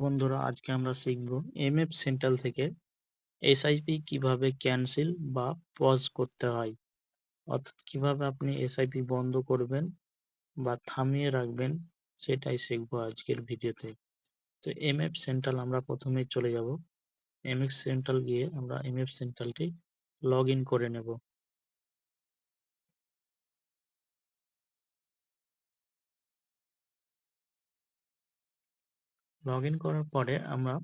বন্ধুরা, আজকে আমরা শিখব এমএফ সেন্ট্রাল থেকে এসআইপি কীভাবে ক্যান্সেল বা পজ করতে হয়। অর্থাৎ কীভাবে আপনি এসআইপি বন্ধ করবেন বা থামিয়ে রাখবেন, সেটাই শিখব আজকের ভিডিওতে। তো এমএফ সেন্ট্রাল আমরা প্রথমে চলে যাব। এমএফ সেন্ট্রাল গিয়ে আমরা এমএফ সেন্ট্রালটি লগ করে নেব। লগ ইন করার পরে আমরা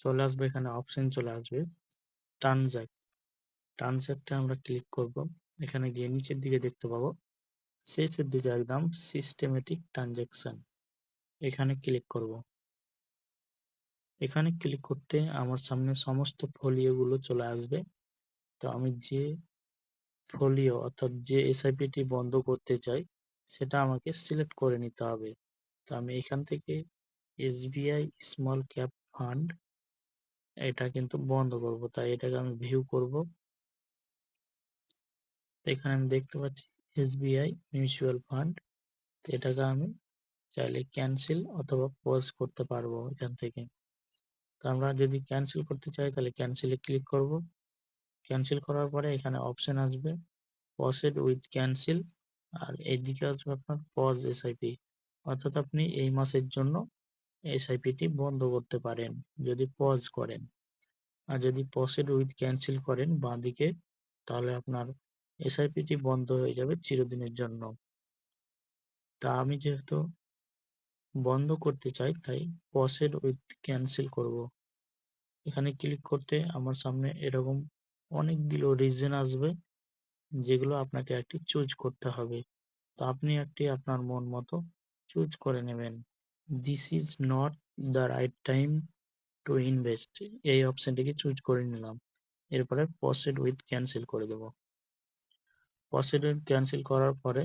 চলে আসব, এখানে অপশন চলে আসবে ট্রানজ্যাক্ট ট্রানজ্যাক্টে আমরা ক্লিক করব, এখানে গিয়ে নিচের দিকে দেখতে পাবো শেষের দিকে একদম সিস্টেমেটিক ট্রানজ্যাকশন এখানে ক্লিক করব। এখানে ক্লিক করতে আমার সামনে সমস্ত ফোলিওগুলো চলে আসবে। তো আমি যে ফোলিও অর্থাৎ যে এসআইপিটি বন্ধ করতে চাই, সেটা আমাকে সিলেক্ট করে নিতে হবে। তো আমি এখান থেকে এসবিআই স্মল ক্যাপ ফান্ড, এটা কিন্তু বন্ধ করব। তাই এটাকে আমি ভিউ করব। তো এখানে আমি দেখতে পাচ্ছি এসবিআই মিউচুয়াল ফান্ড। তো এটাকে আমি চাইলে ক্যান্সেল অথবা পজ করতে পারব এখান থেকে। তো আমরা যদি ক্যান্সেল করতে চাই, তাহলে ক্যান্সেলে ক্লিক করব। ক্যান্সেল করার পরে এখানে অপশন আসবে পসেড উইথ ক্যান্সেল। আর এইদিকে আসবে আপনার পজ এসআইপি। অর্থাৎ আপনি এই মাসের জন্য এসআইপিটি বন্ধ করতে পারেন যদি পজ করেন। আর যদি পসেড উইথ ক্যান্সেল করেন বাঁ দিকে তাহলে আপনার এসআইপিটি বন্ধ হয়ে যাবে চিরদিনের জন্য। তা আমি যেহেতু বন্ধ করতে চাই, তাই পসেড উইথ ক্যান্সেল করব। এখানে ক্লিক করতে আমার সামনে এরকম অনেকগুলো রিজন আসবে, যেগুলো আপনাকে একটি চুজ করতে হবে। তো আপনি একটি আপনার মন মতো চুজ করে নেবেন। This is not the right time to invest এই অপশনটিকে চুজ করে নিলাম। এরপরে প্রসিড উইথ ক্যান্সেল করে দেব। প্রসিড উইথ ক্যান্সেল করার পরে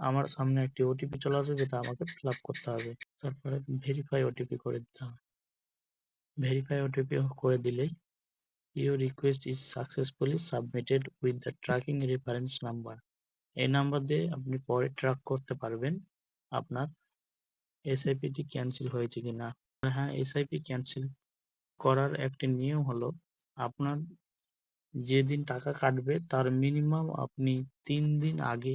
আমার সামনে একটি ওটিপি চলে আসবে, যেটা আমাকে ফিল করতে হবে। তারপরে ভেরিফাই ওটিপি করে দিতে হবে। ভেরিফাই ওটিপি করে দিলেই your request is successfully submitted with the tracking reference number এই নাম্বার দিয়ে আপনি পরে ট্র্যাক করতে পারবেন। আপনার এসআইপিটি ক্যান্সেল হয়েছে কি না হ্যাঁ এসআইপি ক্যান্সেল করার একটি নিয়ম হলো, আপনার যেদিন টাকা কাটবে, তার মিনিমাম আপনি তিন দিন আগে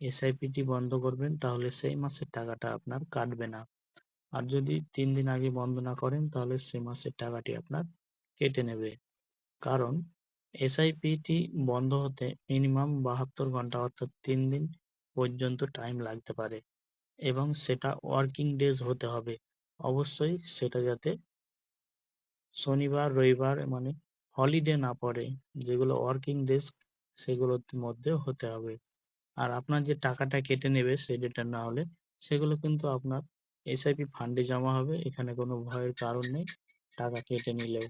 এসআইপিটি বন্ধ করবেন, তাহলে সেই মাসের টাকাটা আপনার কাটবে না। আর যদি তিন দিন আগে বন্ধ না করেন, তাহলে সে মাসের টাকাটি আপনার কেটে নেবে। কারণ এসআইপিটি বন্ধ হতে মিনিমাম বাহাত্তর ঘণ্টা অর্থাৎ তিন দিন পর্যন্ত টাইম লাগতে পারে। এবং সেটা ওয়ার্কিং ডেজ হতে হবে। অবশ্যই সেটা যাতে শনিবার, রবিবার মানে হলিডে না পড়ে, যেগুলো ওয়ার্কিং ডেজ সেগুলোর মধ্যে হতে হবে। আর আপনার যে টাকাটা কেটে নেবে সেই ডেটা না হলে সেগুলো কিন্তু আপনার এসআইপি ফান্ডে জমা হবে, এখানে কোনো ভয়ের কারণ নেই, টাকা কেটে নিলেও।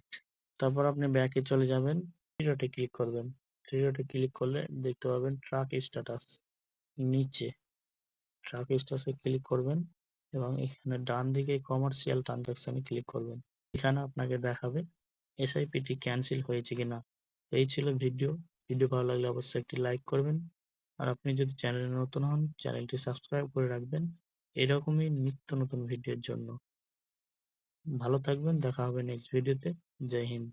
তারপর আপনি ব্যাকে চলে যাবেন থ্রি ডটে ক্লিক করবেন। থ্রি ডটে ক্লিক করলে দেখতে পাবেন ট্রাক স্ট্যাটাস নিচে। ট্রাক স্ট্যাটাসে ক্লিক করবেন এবং এখানে ডান দিকে কমার্শিয়াল ট্রানজাকশানে ক্লিক করবেন। এখানে আপনাকে দেখাবে এসআইপিটি ক্যান্সেল হয়েছে কিনা। এই ছিল ভিডিও। ভিডিও ভালো লাগলে অবশ্যই একটি লাইক করবেন। আর আপনি যদি চ্যানেলে নতুন হন, চ্যানেলটি সাবস্ক্রাইব করে রাখবেন। এরকমই নিত্য নতুন ভিডিওর জন্য। ভালো থাকবেন। দেখা হবে নেক্সট ভিডিওতে জয় হিন্দ।